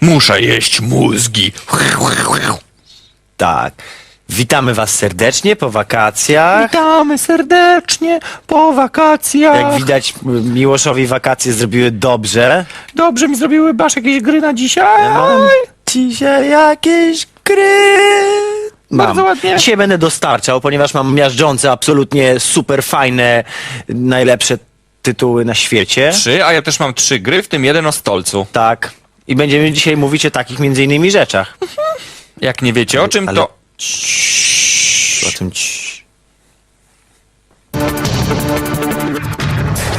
Muszę jeść mózgi. Tak. Witamy was serdecznie po wakacjach. Witamy serdecznie po wakacjach. Jak widać, Miłoszowi wakacje zrobiły dobrze. Dobrze mi zrobiły Basz jakieś gry na dzisiaj. Mam dzisiaj jakieś gry. Mam. Bardzo ładnie. Dzisiaj będę dostarczał, ponieważ mam miażdżące, absolutnie super fajne, najlepsze tytuły na świecie. Trzy, a ja też mam trzy gry, w tym jeden o stolcu. Tak. I będziemy dzisiaj mówić o takich między innymi rzeczach. Jak nie wiecie o czym, Ale- to... O tym ci...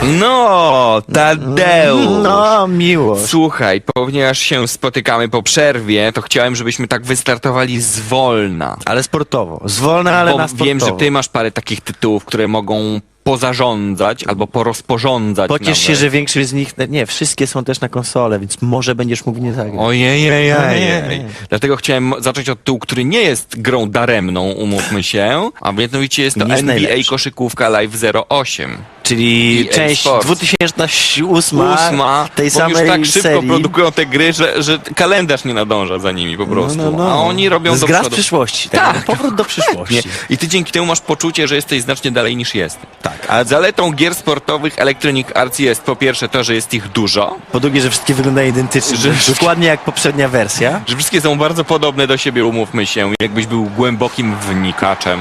No, Tadeusz. No, miło. Słuchaj, ponieważ się spotykamy po przerwie, to chciałem, żebyśmy tak wystartowali zwolna. Ale sportowo. Zwolna, ale Bo na sportowo. wiem, że ty masz parę takich tytułów, które mogą pozarządzać albo porozporządzać Pociesz nawet. się, że większość z nich, nie, wszystkie są też na konsolę, więc może będziesz mógł nie zagrać. Ojej, ojej, Ojej. ojej. Dlatego chciałem zacząć od tytułu, który nie jest grą daremną, umówmy się, a mianowicie jest to Nie NBA najlepszy. koszykówka Live 08. Czyli EA część Sports. 2008 Ósma, tej bo samej już tak szybko serii. produkują te gry, że, że kalendarz nie nadąża za nimi po prostu. A oni robią To do przodu. przyszłości. Tak. Tak. Powrót do przyszłości. I ty dzięki temu masz poczucie, że jesteś znacznie dalej niż jesteś. Tak, a Zaletą gier sportowych Electronic Arts jest po pierwsze to, że jest ich dużo, po drugie, że wszystkie wyglądają identycznie. Że- Dokładnie jak poprzednia wersja. że wszystkie są bardzo podobne do siebie, umówmy się. Jakbyś był głębokim wnikaczem,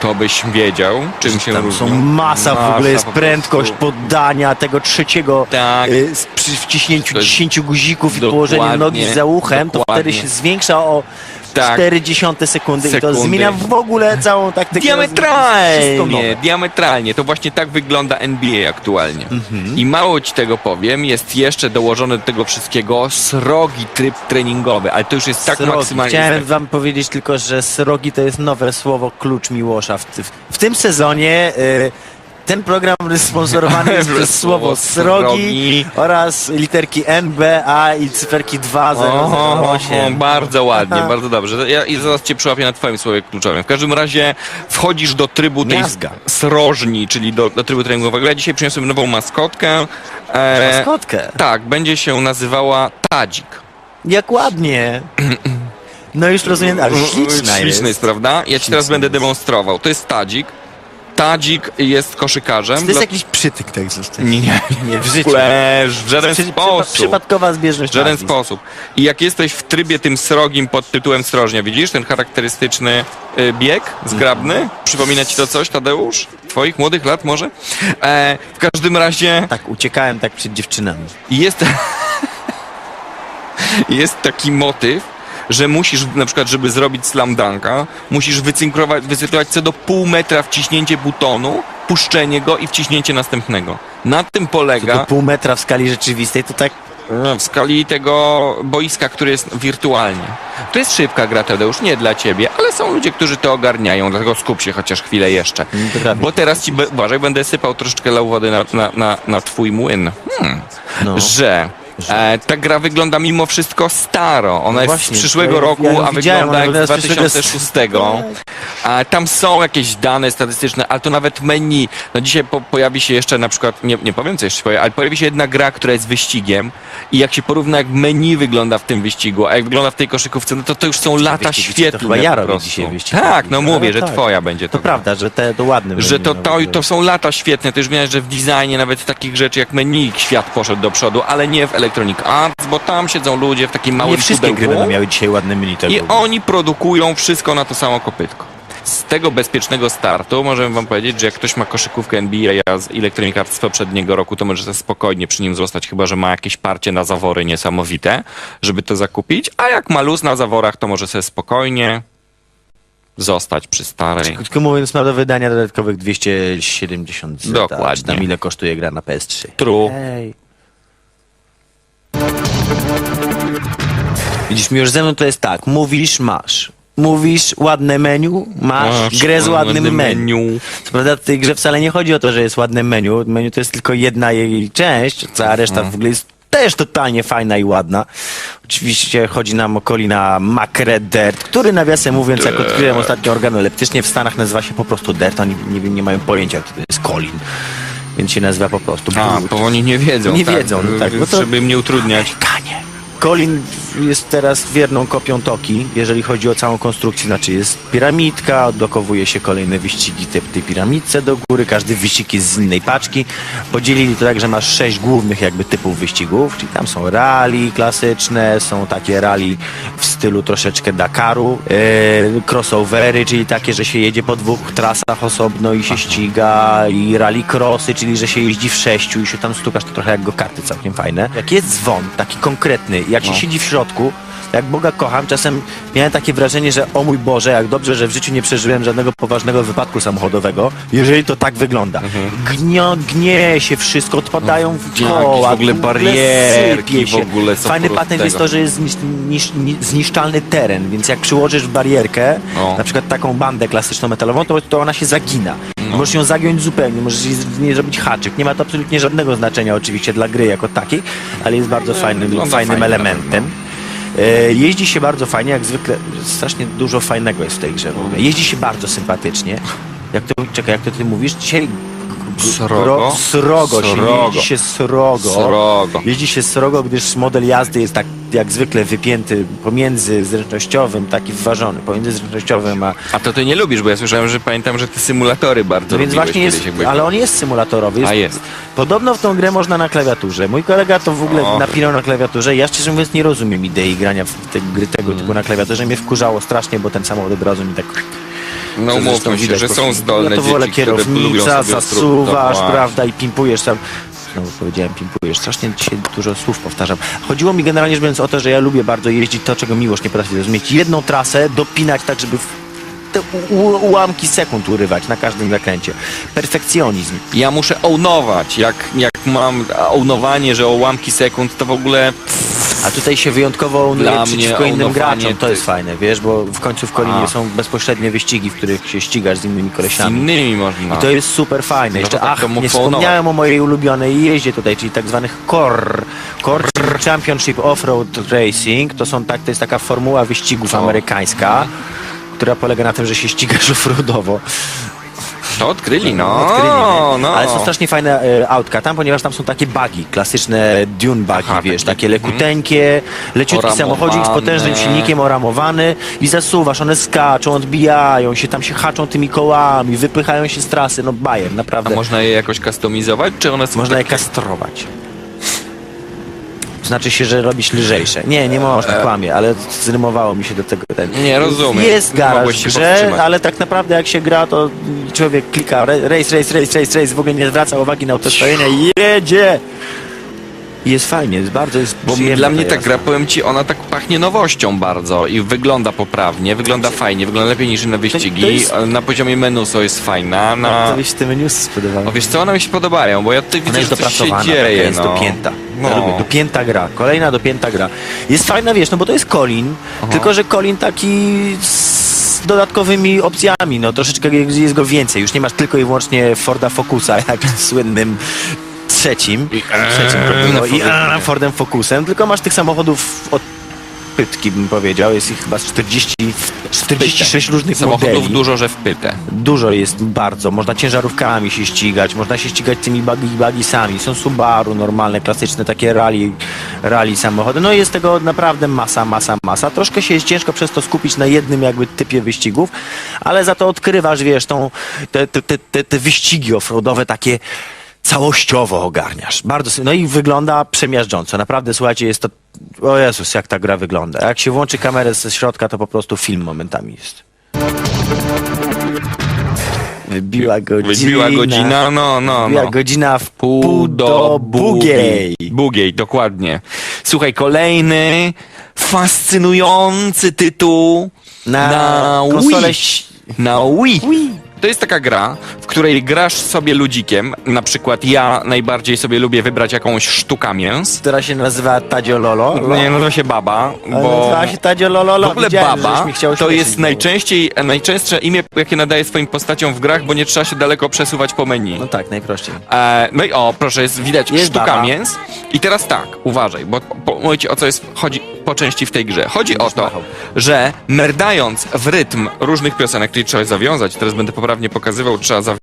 to byś wiedział, czym się Tam różnią. są masa, w ogóle jest po prędkość prostu. poddania tego trzeciego Tak. y, z- przy wciśnięciu To jest 10 guzików i dokładnie, położeniu nogi za uchem, to dokładnie. wtedy się zwiększa o Tak. 0,4 sekundy, i to Sekundy. zmienia w ogóle całą taktykę. Diametralnie, diametralnie. To właśnie tak wygląda NBA aktualnie. Mhm. I mało ci tego powiem, jest jeszcze dołożony do tego wszystkiego srogi tryb treningowy, ale to już jest tak Srogi. maksymalnie... Chciałem wam powiedzieć tylko, że srogi to jest nowe słowo klucz Miłosza. W, w, w tym sezonie y, ten program sponsorowany jest przez słowo srogi oraz literki N, B, A i cyferki 2, 0, O, 8. bardzo ładnie, bardzo dobrze. Ja i zaraz cię przyłapię na twoim słowie kluczowym. W każdym razie wchodzisz do trybu tej Miazga. srożni, czyli do, do trybu treningowego. Ja dzisiaj przyniosłem nową maskotkę. E, Maskotkę. tak, będzie się nazywała Tadzik. Jak ładnie. No już rozumiem, ale śliczna Śliczny jest. jest, prawda? Ja ci teraz Śliczny będę jest. demonstrował. To jest Tadzik. Tadzik jest koszykarzem. To jest jakiś przytyk tak został. Nie, nie, Nie, w życiu. ogóle, w żaden Przy, sposób. przypadkowa zbieżność W żaden nazwisk. sposób. I jak jesteś w trybie tym srogim pod tytułem srożnia, widzisz ten charakterystyczny y, bieg zgrabny? Przypomina ci to coś, Tadeusz? Twoich młodych lat może? E, w każdym razie Tak, uciekałem tak przed dziewczynami. jest, jest taki motyw, że musisz, na przykład, żeby zrobić slam dunka, musisz wycyklować, wycyklować co do pół metra wciśnięcie butonu, puszczenie go i wciśnięcie następnego. Na tym polega... Do pół metra w skali rzeczywistej to tak w skali tego boiska, który jest wirtualnie. To jest szybka gra, Tadeusz, nie dla ciebie, ale są ludzie, którzy to ogarniają, dlatego skup się chociaż chwilę jeszcze. Mm, to prawda. Bo teraz ci, uważaj, będę sypał troszeczkę lał wody na, na, na, na twój młyn. Hmm. No. Że e, ta gra wygląda mimo wszystko staro. Ona jest właśnie, z przyszłego to ja- roku, ja a wygląda jak z wygląda z przyszłego- 2006. A tam są jakieś dane statystyczne, ale to nawet menu. No dzisiaj po, pojawi się jeszcze na przykład, nie, nie powiem co jeszcze pojawi, ale pojawi się jedna gra, która jest wyścigiem i jak się porówna jak menu wygląda w tym wyścigu, a jak wygląda w tej koszykówce, no to to już są lata wyścigi, to świetne chyba ja robię dzisiaj wyścig. Tak, no mówię, że tak. twoja będzie to. To prawda, że te, to ładne. Że to, menu, to, no, to są lata świetne, to już widać, że w designie nawet takich rzeczy jak menu świat poszedł do przodu, ale nie w Electronic Arts, bo tam siedzą ludzie w takim małym Nie wszystkie gry pudełku. będą miały dzisiaj ładne tak I oni produkują wszystko na to samo kopytko. Z tego bezpiecznego startu możemy wam powiedzieć, że jak ktoś ma koszykówkę NBA z Electronic Arts z poprzedniego roku, to może sobie spokojnie przy nim zostać, chyba że ma jakieś parcie na zawory niesamowite, żeby to zakupić, a jak ma luz na zaworach, to może sobie spokojnie zostać przy starej. Krótko mówiąc, ma do wydania dodatkowych 270 zł. Dokładnie. Czy tam ile kosztuje gra na PS3? True. Ej. Widzisz, mi już ze mną to jest tak. Mówisz, masz. Mówisz, ładne menu, masz, Masz grę z ładnym ładne menu. menu. Co prawda w tej grze wcale nie chodzi o to, że jest ładne menu. Menu to jest tylko jedna jej część, cała reszta w ogóle jest też totalnie fajna i ładna. Oczywiście chodzi nam o Colina McRedert, który nawiasem mówiąc, jak odkryłem ostatnio organoleptycznie, w Stanach nazywa się po prostu Dert. Oni nie, nie mają pojęcia, kto to jest Colin. Więc się nazywa po prostu A, bo oni nie wiedzą. Nie tak, wiedzą, no tak, to- Żeby im nie utrudniać. Amerykanie. Colin jest teraz wierną kopią Toki, jeżeli chodzi o całą konstrukcję. Znaczy jest piramidka, odblokowuje się kolejne wyścigi te- w tej piramidce do góry. Każdy wyścig jest z innej paczki. Podzielili to tak, że masz sześć głównych jakby typów wyścigów, czyli tam są rally klasyczne, są takie rally w stylu troszeczkę Dakaru, e, crossovery, czyli takie, że się jedzie po dwóch trasach osobno i się ściga i rally crossy, czyli że się jeździ w sześciu i się tam stukasz, to trochę jak go karty całkiem fajne. Jak jest dzwon, taki konkretny, jak się No. siedzi w środku, jak Boga kocham, czasem miałem takie wrażenie, że o mój Boże, jak dobrze, że w życiu nie przeżyłem żadnego poważnego wypadku samochodowego, jeżeli to tak wygląda. Gnio, gnie się wszystko, odpadają w Jakieś koła, w ogóle barierki w ogóle Fajny patent tego. jest to, że jest znisz, nisz, ni- zniszczalny teren, więc jak przyłożysz barierkę, No. na przykład taką bandę klasyczną metalową, to, to ona się zagina. No. Możesz ją zagiąć zupełnie, możesz jej z niej zrobić haczyk. Nie ma to absolutnie żadnego znaczenia oczywiście dla gry jako takiej, ale jest bardzo fajnym, wygląda fajnym fajnie, elementem. Jeździ się bardzo fajnie, jak zwykle. Strasznie dużo fajnego jest w tej grze. Jeździ się bardzo sympatycznie. Jak to, czekaj, jak to ty mówisz? Dzisiaj Srogo? srogo się Srogo. jeździ się srogo. Srogo. Jeździ się srogo, gdyż model jazdy jest tak jak zwykle wypięty pomiędzy zręcznościowym, taki wważony, pomiędzy zręcznościowym a A to ty nie lubisz, bo ja słyszałem, że pamiętam, że ty symulatory bardzo no więc właśnie jest, ale on jest symulatorowy. Jest, A jest. Podobno w tą grę można na klawiaturze. Mój kolega to w ogóle Och. napinał na klawiaturze. Ja szczerze mówiąc nie rozumiem idei grania w te gry tego Mm. typu na klawiaturze. Mnie wkurzało strasznie, bo ten samochód od razu mi tak... No umówmy się, że są zdolne Ja to wolę dzieci, które lubią kierownica, zasuwasz, prawda, i pimpujesz tam. Znowu powiedziałem pimpujesz. Strasznie dzisiaj dużo słów powtarzam. Chodziło mi generalnie rzecz biorąc o to, że ja lubię bardzo jeździć to, czego miłość nie potrafi zrozumieć. Jedną trasę dopinać tak, żeby te ułamki sekund urywać na każdym zakręcie. Perfekcjonizm. Ja muszę ownować. Jak, jak mam ownowanie, że o ułamki sekund, to w ogóle A tutaj się wyjątkowo unuje Dla przeciwko mnie innym graczom. To ty- jest fajne, wiesz, bo w końcu w Kolinie są bezpośrednie wyścigi, w których się ścigasz z innymi z kolesiami. innymi można. I to jest super fajne. No Jeszcze, tak ach, mógł nie wspomniałem o mojej ulubionej jeździe tutaj, czyli tak zwanych COR. COR czyli Championship Offroad Racing. To, są tak, to jest taka formuła wyścigów O. amerykańska, która polega na tym, że się ścigasz offroadowo. To odkryli, no. Odkryli, nie? no. Ale są strasznie fajne e, autka tam, ponieważ tam są takie bugi, klasyczne dune bugi, Aha, wiesz, takie- takie lekuteńkie, leciutki Oramowane. samochodzik z potężnym silnikiem oramowany i zasuwasz, one skaczą, odbijają się, tam się haczą tymi kołami, wypychają się z trasy, no bajer, A naprawdę. można je jakoś kustomizować, czy one są Można je kastrować. Znaczy się, że robisz lżejsze. Nie, nie można, kłamie, ale zrymowało mi się do tego ten. Nie, rozumiem. Jest Nie garaż mogłeś w się grze, powstrzymać. ale tak naprawdę jak się gra, to człowiek klika re- race, race, race, race, race, w ogóle nie zwraca uwagi na autostojenie i jedzie! I jest fajnie, jest bardzo jest Bo przyjemna dla mnie ta gra, powiem ci, ona tak pachnie nowością bardzo i wygląda poprawnie, wygląda fajnie, wygląda lepiej niż inne wyścigi. to jest- Na poziomie menuso jest fajna. Na... To byś te menus spodobało. O, wiesz co, one mi się podobają, bo ja tutaj Ona widzę, jest że coś się dopracowana, taka dzieje, jest no. dopięta. No. Ja lubię, dopięta gra, kolejna dopięta gra. Jest fajna, wiesz, no bo to jest Colin, tylko że Colin taki z dodatkowymi opcjami, no troszeczkę jest go więcej. Już nie masz tylko i wyłącznie Forda Focusa, jak w słynnym trzecim, I- trzecim no, i Fordem. a, Fordem Focusem, tylko masz tych samochodów od pytki, bym powiedział. Jest ich chyba z 40, 46 różnych Samochodów modeli. dużo, że w pytę. Dużo jest bardzo. Można ciężarówkami się ścigać, można się ścigać tymi buggy, buggisami. Są Subaru normalne, klasyczne takie rally, rally samochody. No jest tego naprawdę masa, masa, masa. Troszkę się jest ciężko przez to skupić na jednym jakby typie wyścigów, ale za to odkrywasz, wiesz, tą, te, te, te, te, te wyścigi offroadowe takie całościowo ogarniasz. Bardzo, no i wygląda przemiażdżąco. Naprawdę, słuchajcie, jest to, o Jezus, jak ta gra wygląda. Jak się włączy kamerę ze środka, to po prostu film momentami jest. Wybiła godzina. Wybiła godzina, no, no, Wybiła no. godzina w pół do bugiej. Bugiej, dokładnie. Słuchaj, kolejny fascynujący tytuł Na, na konsolę Wii. Na Wii. Wii. To jest taka gra, której grasz sobie ludzikiem, na przykład ja najbardziej sobie lubię wybrać jakąś sztuka mięs. Która się nazywa Tadzio Lolo. Nie, no to się baba, bo... Nazywa się Tadzio Lolo. W ogóle Widziałem, baba to jest najczęściej, najczęstsze imię, jakie nadaje swoim postaciom w grach, bo nie trzeba się daleko przesuwać po menu. No tak, najprościej. E, no i o, proszę, jest widać Jest sztuka baba. mięs. I teraz tak, uważaj, bo mówię ci o co jest, chodzi po części w tej grze. Chodzi o to, że merdając w rytm różnych piosenek, czyli trzeba zawiązać, teraz będę poprawnie pokazywał, trzeba zawiązać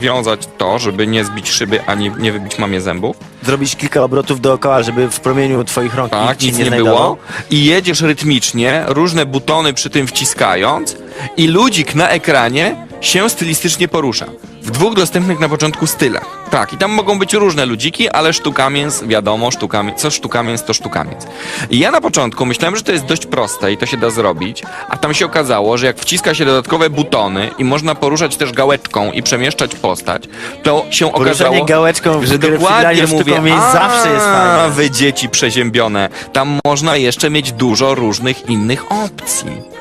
to, żeby nie zbić szyby, ani nie wybić mamie zębów. Zrobić kilka obrotów dookoła, żeby w promieniu twoich rąk Tak, nikt ci nic nie, nie było. I jedziesz rytmicznie, różne butony przy tym wciskając i ludzik na ekranie się stylistycznie porusza. W dwóch dostępnych na początku stylach. Tak, i tam mogą być różne ludziki, ale sztukamięs, wiadomo, sztukamięs, co sztukamięs, to sztukamięs. I ja na początku myślałem, że to jest dość proste i to się da zrobić, a tam się okazało, że jak wciska się dodatkowe butony i można poruszać też gałeczką i przemieszczać postać, to się Poruszanie okazało, gałeczką w że grę w dokładnie sztuką mówię, a, zawsze jest fajne. wy dzieci przeziębione. Tam można jeszcze mieć dużo różnych innych opcji.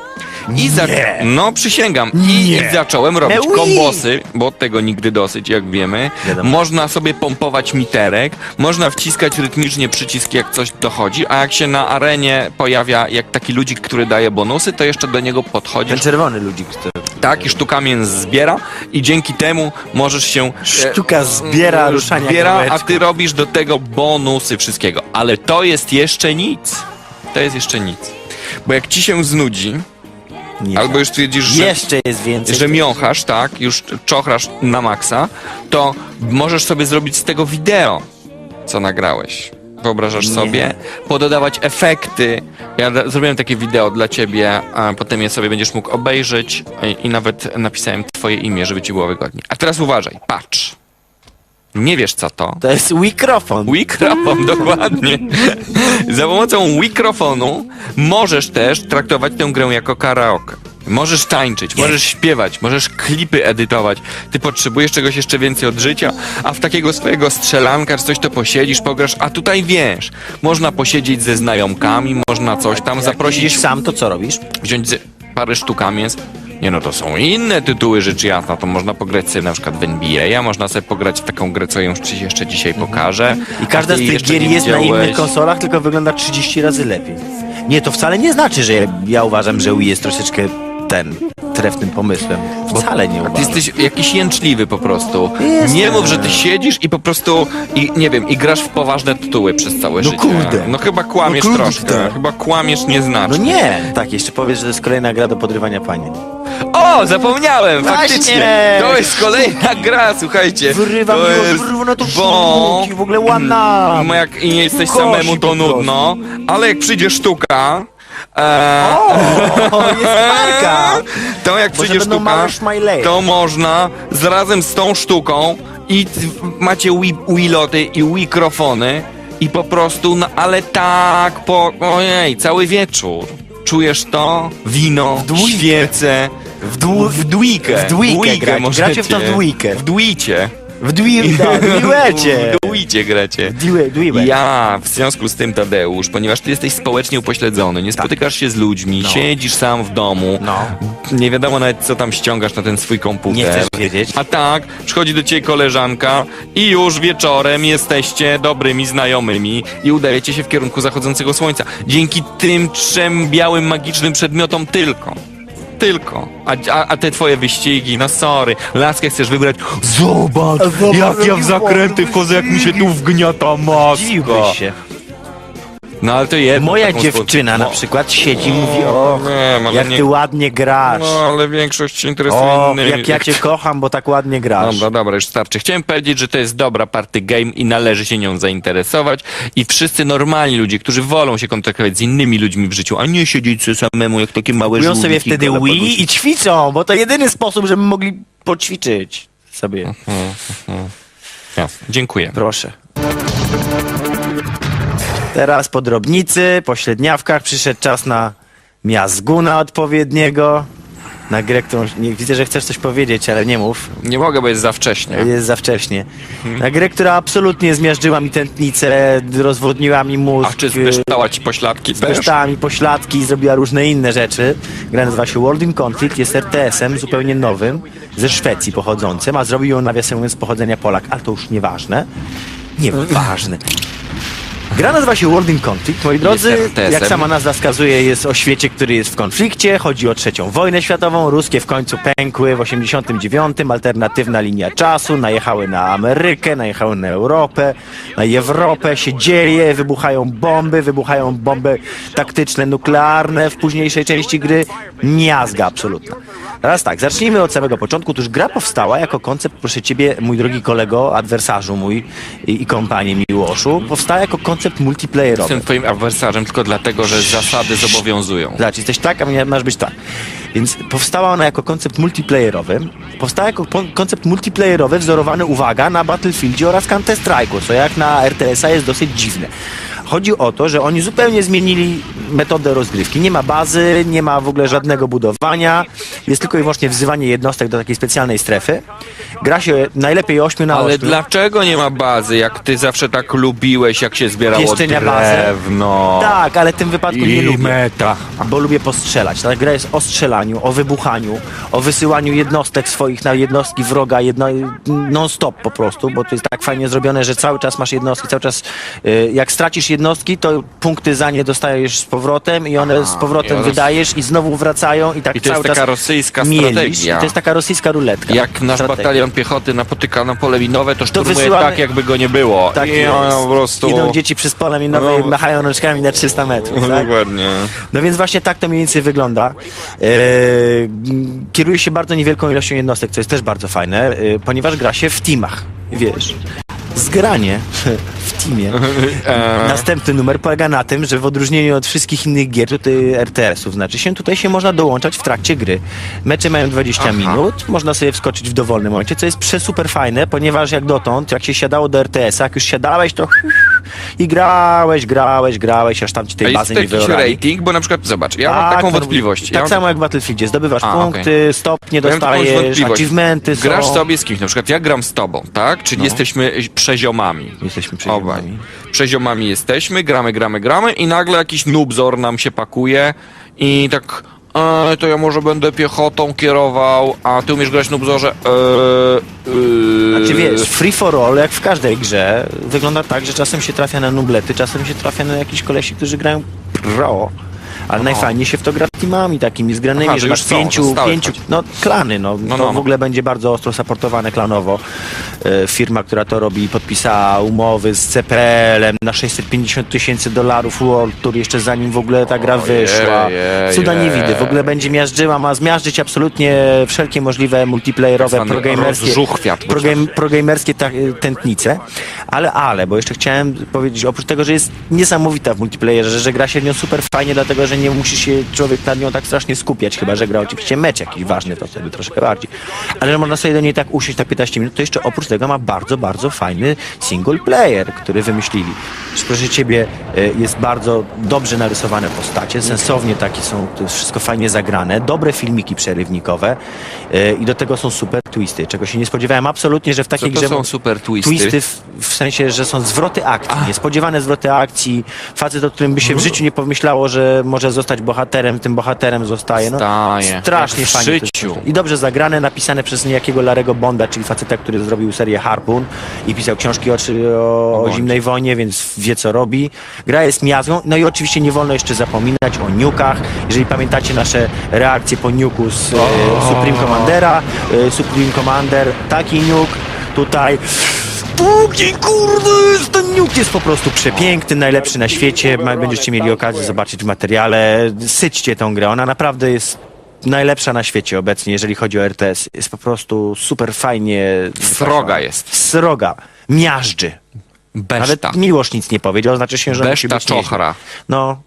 I za... Nie. No, przysięgam. I, Nie. I zacząłem robić kombosy, bo tego nigdy dosyć, jak wiemy. Wiadomo. Można sobie pompować miterek, można wciskać rytmicznie przyciski, jak coś dochodzi, a jak się na arenie pojawia jak taki ludzik, który daje bonusy, to jeszcze do niego podchodzisz Ten czerwony ludzik. który- tak, i sztuka mięs zbiera i dzięki temu możesz się... e, Sztuka zbiera ruszania Zbiera, a ty robisz do tego bonusy wszystkiego. Ale to jest jeszcze nic. To jest jeszcze nic. Bo jak ci się znudzi, Nie. albo już stwierdzisz, że, Jeszcze jest więcej. że miąchasz, tak, już czochrasz na maksa, to możesz sobie zrobić z tego wideo, co nagrałeś. Wyobrażasz Nie. sobie? Pododawać efekty. Ja da- zrobiłem takie wideo dla ciebie, a potem je sobie będziesz mógł obejrzeć i, i nawet napisałem twoje imię, żeby ci było wygodniej. A teraz uważaj, patrz. Nie wiesz co to. To jest mikrofon. Mikrofon, dokładnie. Za pomocą mikrofonu możesz też traktować tę grę jako karaoke. Możesz tańczyć, możesz śpiewać, możesz klipy edytować. Ty potrzebujesz czegoś jeszcze więcej od życia, a w takiego swojego strzelanka czy coś to posiedzisz, pograsz, a tutaj wiesz, można posiedzieć ze znajomkami, można coś tam Jak zaprosić, siedzisz sam, to co robisz? wziąć parę sztukami. Nie no, to są inne tytuły, rzecz jasna. To można pograć sobie na przykład w NBA, a można sobie pograć w taką grę, co ją ci jeszcze dzisiaj pokażę. I każda z ty tych gier jest na innych konsolach, tylko wygląda 30 razy lepiej. Nie, to wcale nie znaczy, że ja, uważam, że Wii jest troszeczkę ten trefnym pomysłem. Wcale nie Ty uważam. jesteś jakiś jęczliwy po prostu. Jestem. Nie mów, że ty siedzisz i po prostu, i nie wiem, i grasz w poważne tytuły przez całe No życie. kurde. No chyba kłamiesz No kurde. troszkę. Chyba kłamiesz No nieznacznie. nie! Tak, jeszcze powiesz, że to jest kolejna gra do podrywania panien. O, zapomniałem, Właśnie. faktycznie. To jest kolejna gra, słuchajcie. Wyrywa to jest, rozrywne to bo- w ogóle ładna. No jak i nie jesteś Kosi samemu, to prostu. nudno. Ale jak przyjdzie sztuka... E, O, jest marka! to jak Może przyjdzie będą sztuka, małe szmajleje. to można z razem z tą sztuką i t- macie wi- wiloty i mikrofony i po prostu, no ale tak, po, ojej, cały wieczór. Czujesz to? Wino, dwójkę. świece, w, dwu, w dwójkę. w dwójkę grać. możecie. Gracie w to w dwójkę. W dwójcie. W tak, w duecie. W dwójcie gracie. Dwie- dwie- Ja, w związku z tym, Tadeusz, ponieważ ty jesteś społecznie upośledzony, nie spotykasz się z ludźmi, Tak. No. siedzisz sam w domu, No. nie wiadomo nawet, co tam ściągasz na ten swój komputer. Nie chcesz wiedzieć? A tak, przychodzi do ciebie koleżanka i już wieczorem jesteście dobrymi znajomymi i udajecie się w kierunku zachodzącego słońca. Dzięki tym trzem białym, magicznym przedmiotom tylko. Tylko. A, a, a te twoje wyścigi, no sorry. Laskę chcesz wybrać. Zobacz, Zobacz, jak ja w zakręty wchodzę, jak mi się tu wgniata maska. Dziwiłbyś się. No ale to jedno. Moja taką dziewczyna na przykład siedzi i mówi, o, wiem, ale jak nie- ty ładnie grasz. No, ale większość się interesuje O, innymi. jak ja cię kocham, bo tak ładnie grasz. Dobra, dobra, już starczy. Chciałem powiedzieć, że to jest dobra party game i należy się nią zainteresować. I wszyscy normalni ludzie, którzy wolą się kontaktować z innymi ludźmi w życiu, a nie siedzieć sobie samemu jak takie małe Kupują sobie żółwiki, wtedy gole Wii i ćwiczą, bo to jedyny sposób, żeby mogli poćwiczyć sobie. Jasne, Dziękuję. Proszę. Teraz po drobnicy, po średniawkach przyszedł czas na miazguna odpowiedniego. na grę, którą... Nie, widzę, że chcesz coś powiedzieć, ale nie mów. Nie mogę, bo jest za wcześnie. Jest za wcześnie. Na grę, która absolutnie zmiażdżyła mi tętnicę, rozwodniła mi mózg. A czy zbeształa ci pośladki też? Zbeształa mi pośladki i zrobiła różne inne rzeczy. Gra nazywa się World in Conflict, jest RTS-em zupełnie nowym, ze Szwecji pochodzącym, a zrobił ją nawiasem mówiąc z pochodzenia Polak, ale to już nieważne. Nieważne. Gra nazywa się World in Conflict, moi drodzy. RTS-em. Jak sama nazwa wskazuje, jest o świecie, który jest w konflikcie. Chodzi o trzecią wojnę światową. Ruskie w końcu pękły w 89. Alternatywna linia czasu. Najechały na Amerykę, najechały na Europę, na Europę. Się dzieje, wybuchają bomby, wybuchają bomby taktyczne, nuklearne. W późniejszej części gry miazga absolutna. Teraz tak, zacznijmy od samego początku. Otóż gra powstała jako koncept, proszę ciebie, mój drogi kolego, adwersarzu mój i, i kompanie Miłoszu, powstała jako koncept multiplayerowy. Jestem twoim adwersarzem tylko dlatego, że zasady zobowiązują. Zobacz, jesteś tak, a masz być tak. Więc powstała ona jako koncept multiplayerowy. Powstała jako koncept multiplayerowy wzorowany, uwaga, na Battlefieldzie oraz Counter Strike'u, co jak na RTS-a jest dosyć dziwne. Chodzi o to, że oni zupełnie zmienili metodę rozgrywki. Nie ma bazy, nie ma w ogóle żadnego budowania. Jest tylko i wyłącznie wzywanie jednostek do takiej specjalnej strefy. Gra się najlepiej 8 na 8. Ale dlaczego nie ma bazy, jak ty zawsze tak lubiłeś, jak się zbierało Pieszczenia drewno? Tak, ale w tym wypadku nie I lubię. meta. Bo lubię postrzelać. Ta gra jest o strzelaniu, o wybuchaniu, o wysyłaniu jednostek swoich na jednostki wroga jedno, non-stop po prostu, bo to jest tak fajnie zrobione, że cały czas masz jednostki, cały czas y, jak stracisz jednostki, to punkty za nie dostajesz z powrotem i one z powrotem i one- wydajesz i znowu wracają i tak I to cały jest taka czas rosyjska mielisz. I strategia. to jest taka rosyjska ruletka. Jak nasz Strategia. batalion piechoty napotyka na pole minowe, to szturmuje wysyłamy- tak, jakby go nie było. Tak I jest. po prostu... Idą dzieci przez pole minowe i No. machają rączkami na 300 metrów. Tak? Dokładnie. No więc właśnie tak to mniej więcej wygląda. E, kieruje się bardzo niewielką ilością jednostek, co jest też bardzo fajne, e, ponieważ gra się w teamach, wiesz. Zgranie w teamie. Następny numer polega na tym, że w odróżnieniu od wszystkich innych gier, tutaj RTS-ów, znaczy się, tutaj się można dołączać w trakcie gry. Mecze mają 20 Aha. minut, można sobie wskoczyć w dowolnym momencie, co jest przesuper fajne, ponieważ jak dotąd, jak się siadało do RTS-a, jak już siadałeś, to i grałeś, grałeś, grałeś, aż tam ci a tej jest bazy to nie jakiś wyorali. rating? Bo na przykład, zobacz, ja mam Tak, taką to- wątpliwość. ja Tak mam samo jak w Battlefieldzie. Zdobywasz A, punkty, stopnie Ja mam taką dostajesz, wątpliwość. achievementy są. Grasz sobie z kimś, na przykład ja gram z tobą, tak? Czyli No. jesteśmy przeziomami. Jesteśmy Obaj. przeziomami. Przeziomami jesteśmy, gramy, gramy, gramy i nagle jakiś noobzor nam się pakuje i tak e, to ja może będę piechotą kierował, a ty umiesz grać noobzorze? E, e, Znaczy wiesz, free for all, jak w każdej grze, wygląda tak, że czasem się trafia na nublety, czasem się trafia na jakichś kolesi, którzy grają pro. Ale najfajniej się w to gra teamami takimi zgranymi, Aha, że że masz są, pięciu, pięciu, no klany, no, No, to no, w no. ogóle będzie bardzo ostro supportowane klanowo. E, firma, która to robi, podpisała umowy z CPL-em na 650 tysięcy dolarów World Tour, jeszcze zanim w ogóle ta gra Ojej, wyszła. Cuda nie widy, w ogóle będzie miażdżyła, ma zmiażdżyć absolutnie wszelkie możliwe multiplayerowe, Tak progamerskie, bo progame, progamerskie ta, tętnice. Ale, ale, bo jeszcze chciałem powiedzieć, oprócz tego, że jest niesamowita w multiplayerze, że gra się w nią super fajnie, dlatego, że nie musi się człowiek nad nią tak strasznie skupiać, chyba, że gra oczywiście mecz jakiś ważny, to wtedy troszkę bardziej. Ale że można sobie do niej tak usiąść na 15 minut, to jeszcze oprócz tego ma bardzo, bardzo fajny single player, który wymyślili. Proszę Ciebie, e, jest bardzo dobrze narysowane postacie, sensownie takie są, to jest wszystko fajnie zagrane, dobre filmiki przerywnikowe e, i do tego są super twisty, czego się nie spodziewałem absolutnie, że w Co takiej to grze... są super twisty? Twisty w, w sensie, że są zwroty akcji, niespodziewane zwroty akcji. Facet, o którym by się w życiu nie pomyślało, że może zostać bohaterem, tym bohaterem zostaje. No, Staje. Strasznie Jak w fajnie. to życiu. I dobrze zagrane, napisane przez niejakiego Larego Bonda, czyli faceta, który zrobił serię Harpoon i pisał książki o, o, o zimnej wojnie, więc wie co robi. Gra jest miazgą, no i oczywiście nie wolno jeszcze zapominać o niukach. Jeżeli pamiętacie nasze reakcje po niuku z e, Supreme Commandera, e, Supreme Commander, taki niuk, tutaj Długi kurde, ten niuk jest po prostu przepiękny, najlepszy na świecie. Ma- Będziecie mieli okazję zobaczyć w materiale. Syćcie tą grę, ona naprawdę jest najlepsza na świecie obecnie, jeżeli chodzi o RTS. Jest po prostu super fajnie. Sroga jest. Sroga. Miażdży. Beszta. Nawet Miłosz nic nie powiedział, znaczy się, że musi Beszta być nieźle. czochra. No.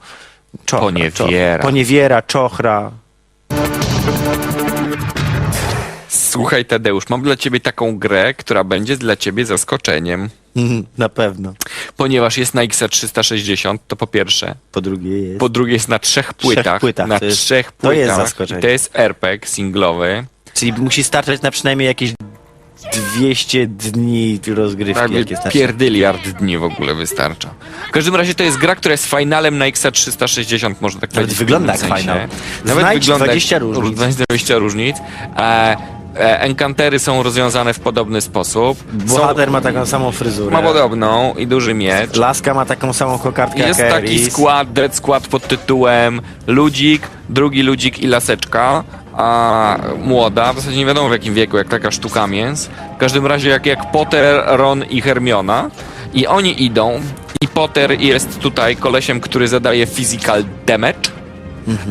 Czochra, Poniewiera. Czochra. Poniewiera, czochra. Słuchaj, Tadeusz, mam dla ciebie taką grę, która będzie dla ciebie zaskoczeniem. Na pewno. Ponieważ jest na XA360, to po pierwsze. Po drugie jest. Po drugie jest na trzech płytach. płytach, na to jest- trzech to jest płytach. zaskoczenie. I to jest RPG singlowy. Czyli musi starczać na przynajmniej jakieś 200 dni rozgrywki. Prawie jak jest pierdyliard dni w ogóle wystarcza. W każdym razie to jest gra, która jest finalem na XA360, można tak Nawet powiedzieć. wygląda jak sensie. final. Nawet Znajdź wygląda 20 jak- różnic. 20 różnic. E, e, enkantery są rozwiązane w podobny sposób. Bohater ma taką samą fryzurę. ma podobną i duży miecz. Laska ma taką samą kokardkę Jest jak taki skład, dead skład pod tytułem Ludzik, drugi ludzik i laseczka. A młoda, w zasadzie nie wiadomo w jakim wieku, jak taka sztuka mięs. W każdym razie jak, jak Potter, Ron i Hermiona. I oni idą. I Potter jest tutaj kolesiem, który zadaje physical damage.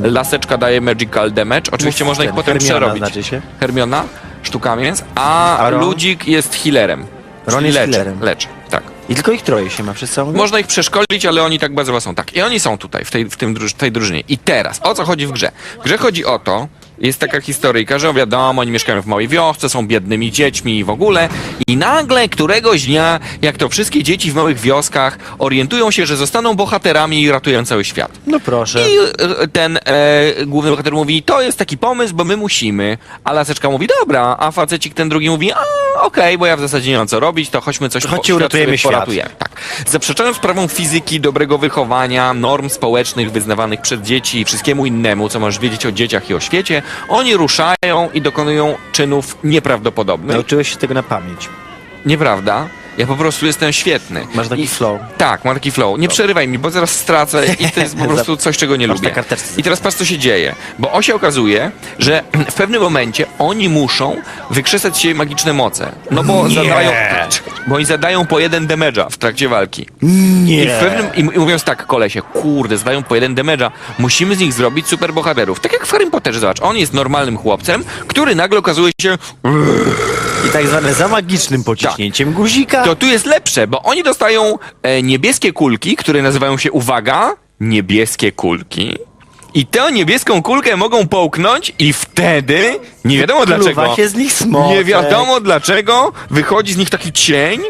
Laseczka daje magical damage. Oczywiście Mów można ich ten, potem Hermiona przerobić. znaczy się? Hermiona, sztuka mięs. A, A Ron? ludzik jest healerem. Ron Czyli jest leczy, healerem. Leczy, tak. I tylko ich troje się ma przez całą grę? Można ich przeszkolić, ale oni tak bazowo są tak. I oni są tutaj, w tej, w tym, druż- tej drużynie. I teraz, o co chodzi w grze? W grze chodzi o to, jest taka historyjka, że wiadomo, oni mieszkają w małej wiosce, są biednymi dziećmi i w ogóle. I nagle któregoś dnia, jak to wszystkie dzieci w małych wioskach, orientują się, że zostaną bohaterami i ratują cały świat. No proszę. I e, ten e, główny bohater mówi, to jest taki pomysł, bo my musimy. A laseczka mówi, dobra, a facecik ten drugi mówi, a okej, bo ja w zasadzie nie mam co robić, to chodźmy coś Chodźcie, świat uratujemy sobie świat. poratujemy. Tak. Zaprzeczając prawom fizyki, dobrego wychowania, norm społecznych wyznawanych przez dzieci i wszystkiemu innemu, co możesz wiedzieć o dzieciach i o świecie, oni ruszają i dokonują czynów nieprawdopodobnych. Nauczyłeś się tego na pamięć. Nieprawda? Ja po prostu jestem świetny. Masz taki I, flow. Tak, mam taki flow. Nie przerywaj mi, bo zaraz stracę i to jest po prostu coś, czego nie Masz lubię. na karteczce I teraz patrz, co się dzieje. Bo on się okazuje, że w pewnym momencie oni muszą wykrzesać się magiczne moce. No bo Nie. zadają... Bo oni zadają po jeden damage'a w trakcie walki. Nie. I, w pewnym, i, I mówiąc tak, kolesie, kurde, zdają po jeden damage'a, musimy z nich zrobić superbohaterów. Tak jak w Harry Potterze, zobacz, on jest normalnym chłopcem, który nagle okazuje się, I tak zwane za magicznym pociśnięciem guzika. to tu jest lepsze, bo oni dostają e, niebieskie kulki, które nazywają się, uwaga, niebieskie kulki. I tę niebieską kulkę mogą połknąć i wtedy, nie wiadomo Pluwa dlaczego, się z nich smoczek. nie wiadomo dlaczego, wychodzi z nich taki cień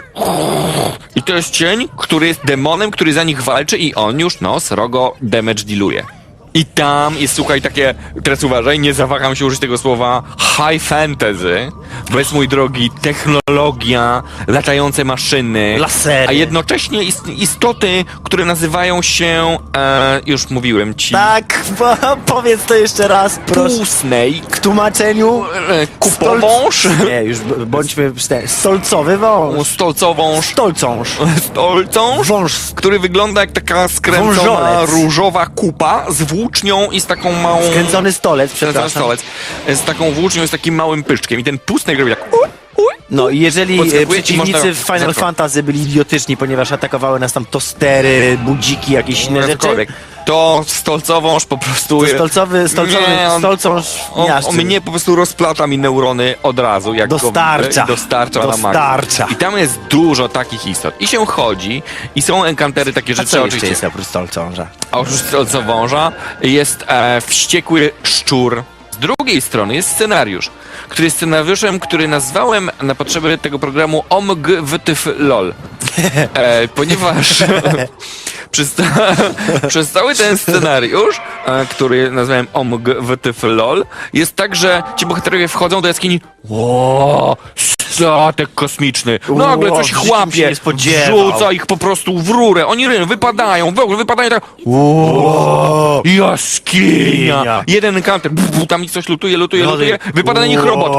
i to jest cień, który jest demonem, który za nich walczy i on już, no, srogo damage dealuje. I tam jest, słuchaj, takie, teraz uważaj, nie zawaham się użyć tego słowa, high fantasy, bo jest, mój drogi, technologia, latające maszyny, Lasery. a jednocześnie ist, istoty, które nazywają się, e, już mówiłem ci, Tak, bo, powiedz to jeszcze raz, proszę. Pusnej, W tłumaczeniu... e, kupowąż, Nie, już bądźmy cztery. Stolcowy wąż. stolcową, Stolcąż. stolcą, Wąż. który wygląda jak taka skręcona Wążolec. różowa kupa z włócznią i z taką małą... Kręcony stolec, Skręcony przepraszam. stolec. Z taką włócznią i z takim małym pyszczkiem. I ten pustek robi tak... No i jeżeli e, przeciwnicy w Final. Fantasy byli idiotyczni, ponieważ atakowały nas tam tostery, budziki, jakieś inne rzeczy. To stolcowąż po prostu... to stolcowy, stolcowy, Nie, on- stolcąż On, miażdży. on mnie po prostu rozplata mi neurony od razu, jak Dostarcza. go i dostarcza na maksa. Dostarcza. I tam jest dużo takich istot. I się chodzi, i są enkantery takie A rzeczy co jeszcze oczywiście. jest oprócz stolcąża? A oprócz co wąża jest e, wściekły szczur. Z drugiej strony jest scenariusz, który jest scenariuszem, który nazwałem na potrzeby tego programu OMGWTFLOL. E, ponieważ przez, przez cały ten scenariusz, e, który nazwałem OMGWTFLOL, jest tak, że ci bohaterowie wchodzą do jaskini Ło, statek kosmiczny. Nagle Ło, coś w życiu bym się chłapie, nie spodziewał. rzuca ich po prostu w rurę. Oni ry- wypadają, w ogóle wypadają tak Ło! Jaskinia! Jaskinia. Jeden counter, bu, bu, tam ich coś lutuje, lutuje, No, lutuje, wypada na nich Ło, robot.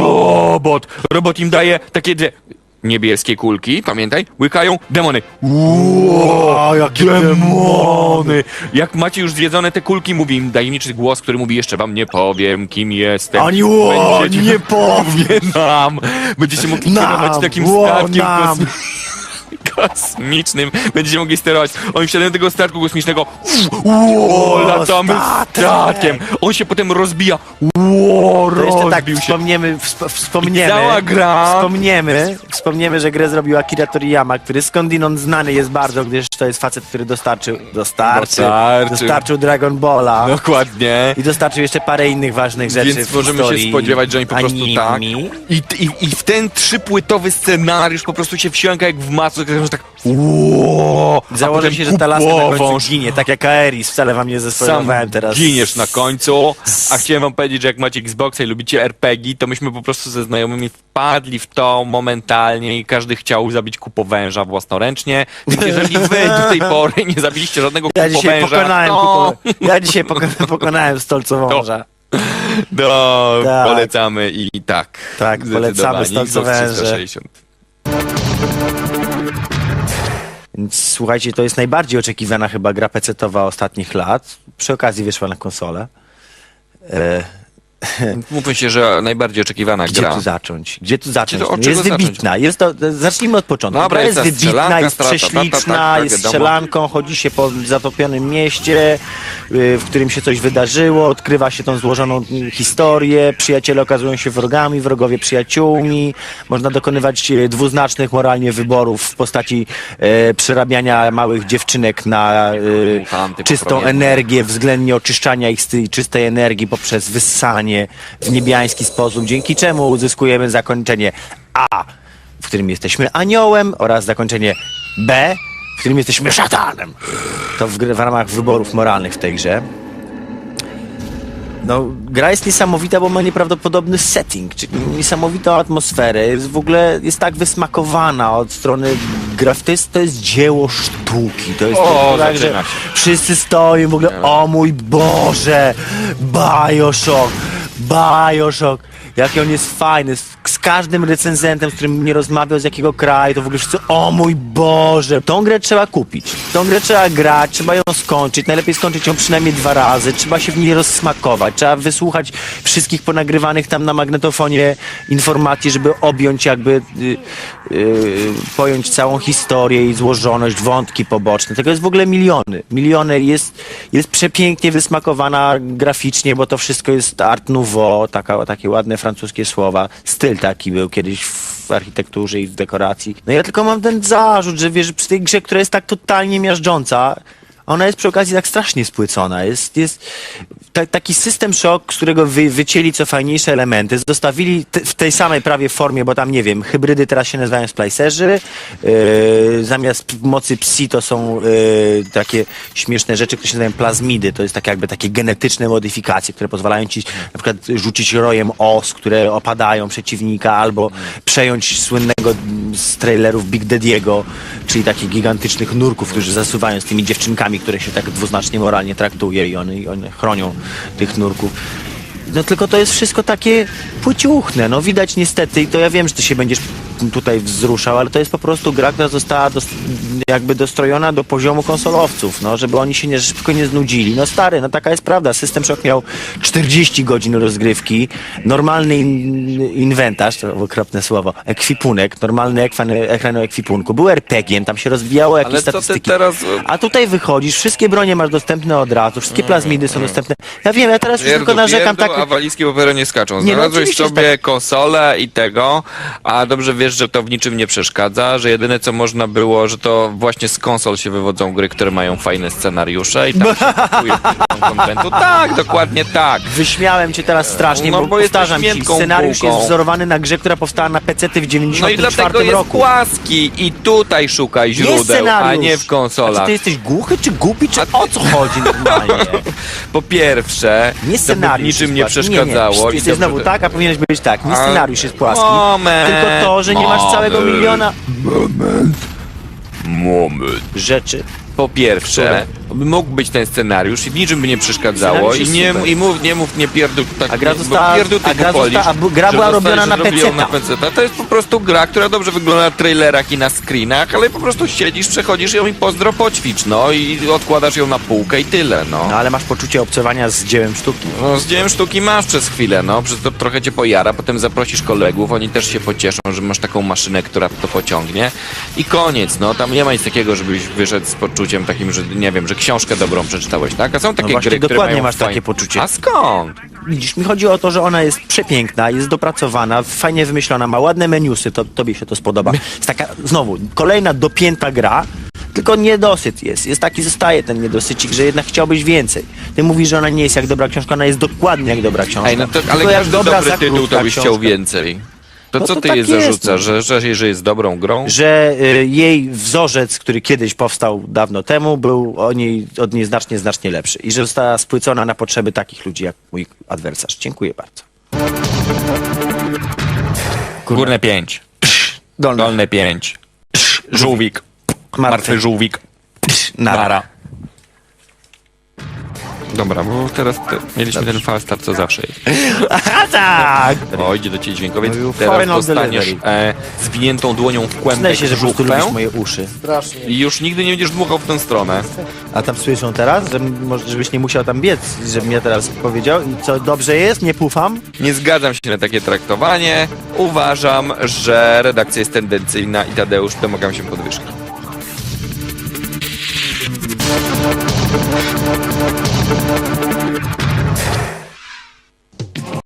Robot! Robot im daje takie dwie niebieskie kulki, pamiętaj, łykają demony. Ło, jakie Demony! Jak macie już zwiedzone te kulki, mówi im tajemniczy głos, który mówi jeszcze wam nie powiem, kim jestem. Ani ło, Będziecie- nie powie nam! Będziecie mogli Nam, kierować takim ło, statkiem nam. kosmicznym. Kosmicznym będziecie mogli sterować. Oni wsiadają do tego statku kosmicznego. Ło, latamy statek! statkiem. On się potem rozbija. Ło, To jeszcze tak rozbił się. wspomniemy, wsp- wspomniemy, cała gra- wspomniemy, wspomniemy, że grę zrobił Akira Toriyama, który skądinąd znany jest bardzo, gdyż to jest facet, który dostarczył, dostarczył, Dostarczył. dostarczył Dragon Balla. Dokładnie. I dostarczył jeszcze parę innych ważnych rzeczy Więc w możemy historii się spodziewać, że oni po prostu anime. tak. I, i, I w ten trzypłytowy scenariusz po prostu się wsiąka jak w masło, że tak. Założę się, że ta laska na końcu ginie, tak jak Aeris, wcale wam nie zespoilowałem teraz. giniesz na końcu. A chciałem wam powiedzieć, że jak macie Xboxa i lubicie RPG, to myśmy po prostu ze znajomymi wpadli w to momentalnie i każdy chciał zabić kupowęża własnoręcznie. Więc jeżeli wy do tej pory nie zabiliście żadnego Ja dzisiaj kupowęża, pokonałem, to, kupo- ja dzisiaj poko- pokonałem stolcowąża. to Tak. polecamy i, tak. Tak, polecamy Zdecydowanie. Xbox 360. Słuchajcie, to jest najbardziej oczekiwana chyba gra pecetowa ostatnich lat. Przy okazji wyszła na konsolę. E, Mówmy się, że najbardziej oczekiwana gdzie gra. tu zacząć? Gdzie tu zacząć? Gdzie to- od No, jest wybitna. Jest to, zacznijmy od początku. Dobra, gra jest jest ta wybitna, strzelanka, jest strata, prześliczna, tak, tak, jest wiadomo. strzelanką, chodzi się po zatopionym mieście, y, w którym się coś wydarzyło, odkrywa się tą złożoną y, historię, przyjaciele okazują się wrogami, wrogowie przyjaciółmi, można dokonywać y, dwuznacznych moralnie wyborów w postaci e, przerabiania małych dziewczynek na y, Mutanty czystą energię, względnie oczyszczania ich z tej czystej energii poprzez wyssanie w niebiański sposób, dzięki czemu uzyskujemy zakończenie A, w którym jesteśmy aniołem oraz zakończenie B, w którym jesteśmy szatanem. To w, w ramach wyborów moralnych w tej grze. No, gra jest niesamowita, bo ma nieprawdopodobny setting, czyli niesamowitą atmosferę. Jest w ogóle jest tak wysmakowana od strony graf. To jest, to jest dzieło sztuki. To jest O, tak, że zaczyna się. wszyscy stoją w ogóle, o mój Boże, Bioshock, Bioshock. Jaki on jest fajny. Z, każdym recenzentem, z którym nie rozmawiał z jakiego kraju, to w ogóle wszyscy, o mój Boże. Tą grę trzeba kupić. Tą grę trzeba grać, trzeba ją skończyć. Najlepiej skończyć ją przynajmniej dwa razy. Trzeba się w niej rozsmakować. Trzeba wysłuchać wszystkich ponagrywanych tam na magnetofonie informacji, żeby objąć jakby, y, y, pojąć całą historię i złożoność, wątki poboczne. Tego jest w ogóle miliony. Miliony. Jest, jest przepięknie wysmakowana graficznie, bo to wszystko jest art nouveau, taka, takie ładne francuskie słowa. Styl taki był kiedyś w architekturze i w dekoracji. No ja tylko mam ten zarzut, że wiesz, przy tej grze, która jest tak totalnie miażdżąca, ona jest przy okazji tak strasznie spłycona. Jest, jest ta, taki system shock, z którego wy, wycięli co fajniejsze elementy, zostawili w tej samej prawie formie, bo tam nie wiem, hybrydy teraz się nazywają splicerzy, yy, zamiast mocy psi to są yy, takie śmieszne rzeczy, które się nazywają plazmidy. To jest tak jakby takie genetyczne modyfikacje, które pozwalają ci na przykład rzucić rojem os, które opadają przeciwnika, albo przejąć słynnego z trailerów Big Daddy'ego, czyli takich gigantycznych nurków, którzy zasuwają z tymi dziewczynkami, które się tak dwuznacznie moralnie traktuje i one, one chronią tych nurków. No tylko to jest wszystko takie płciuchne, no widać niestety i to ja wiem, że ty się będziesz tutaj wzruszał, ale to jest po prostu gra, która została jakby dostrojona do poziomu konsolowców, no żeby oni się nie, szybko nie znudzili. No stary, no taka jest prawda, System Shock miał 40 godzin rozgrywki, normalny in, inwentarz, to okropne słowo, ekwipunek, normalny ekran, ekran o ekwipunku, był RPG-iem, tam się rozwijało jakieś Ale statystyki. teraz... A tutaj wychodzisz, wszystkie bronie masz dostępne od razu, wszystkie plazmidy są dostępne. Ja wiem, ja teraz już tylko narzekam tak. A walizki po peronie skaczą. Nie, no Znalazłeś oczywiście, że sobie konsolę i tego, a dobrze wiesz, że to w niczym nie przeszkadza, że jedyne co można było, że to właśnie z konsol się wywodzą gry, które mają fajne scenariusze i tam się kupuje dużo kontentu. Tak, dokładnie tak. Wyśmiałem cię teraz strasznie, No, bo, bo jesteś powtarzam ci, scenariusz bułką. jest wzorowany na grze, która powstała na PC w No i 94 dlatego jest roku. płaski i tutaj szukaj źródeł, scenariusz. a nie w A czy konsolach. ty jesteś głuchy, czy głupi, czy o co chodzi normalnie? Po pierwsze, Nie to scenariusz niczym jest nie. Przeszkadzało. Nie, nie. i dobrze, znowu że- tak, a powinieneś być tak. Nie A- scenariusz jest płaski, Moment, tylko to, że nie masz całego moment. miliona Moment. rzeczy, Po pierwsze, mógł być ten scenariusz i w niczym by nie przeszkadzało Scenariusz i jest nie, super. i mów, nie mów, nie pierdol tak, A gra bo została- pierduty a gra popolisz, została- a bu- gra że była robiona że na PC-ta. PC-ta. To jest po prostu gra, która dobrze wygląda na trailerach i na screenach, ale po prostu siedzisz, przechodzisz ją i pozdro poćwicz, no i odkładasz ją na półkę i tyle, no. No ale masz poczucie obcowania z dziełem sztuki. No, z dziełem sztuki masz przez chwilę, no, przez to trochę cię pojara, potem zaprosisz kolegów, oni też się pocieszą, że masz taką maszynę, która to pociągnie i koniec, no, tam nie ma nic takiego, żebyś wyszedł z poczuciem takim, że nie wiem, że książkę dobrą przeczytałeś, tak? A są takie właśnie, gry, które dokładnie mają masz takie poczucie. A skąd? Widzisz, mi chodzi o to, że ona jest przepiękna, jest dopracowana, fajnie wymyślona, ma ładne menusy, to tobie się to spodoba. Jest taka, znowu, kolejna dopięta gra, tylko niedosyt jest. Jest taki, zostaje ten niedosycik, że jednak chciałbyś więcej. Ty mówisz, że ona nie jest jak dobra książka, ona jest dokładnie jak dobra książka. Ej, no to, ale jak każdy dobra, dobry tytuł to byś chciał książka. więcej. To No co to ty tak jej zarzucasz, no. że, że, że jest dobrą grą? Że y, jej wzorzec, który kiedyś powstał dawno temu, był o niej, od niej znacznie, znacznie lepszy. I że została spłycona na potrzeby takich ludzi jak mój adwersarz. Dziękuję bardzo. Górne pięć, Dolny. dolne pięć, żółwik, Martwy. martwy żółwik, Nara. nara. Dobra, bo teraz te, mieliśmy ten falstart, co zawsze jest. Aha, tak! O, idzie do ciebie dźwiękowiec. Mówił Teraz final dostaniesz delivery. e, zwiniętą dłonią w kłębek się, że po prostu żuchwę lubisz moje uszy. Strasznie. i już nigdy nie będziesz dmuchał w tę stronę. A tam słyszą teraz, że może, żebyś nie musiał tam biec, żebym ja teraz powiedział. I co, dobrze jest? Nie pufam? Nie zgadzam się na takie traktowanie. Uważam, że redakcja jest tendencyjna i Tadeusz domagam się podwyżki.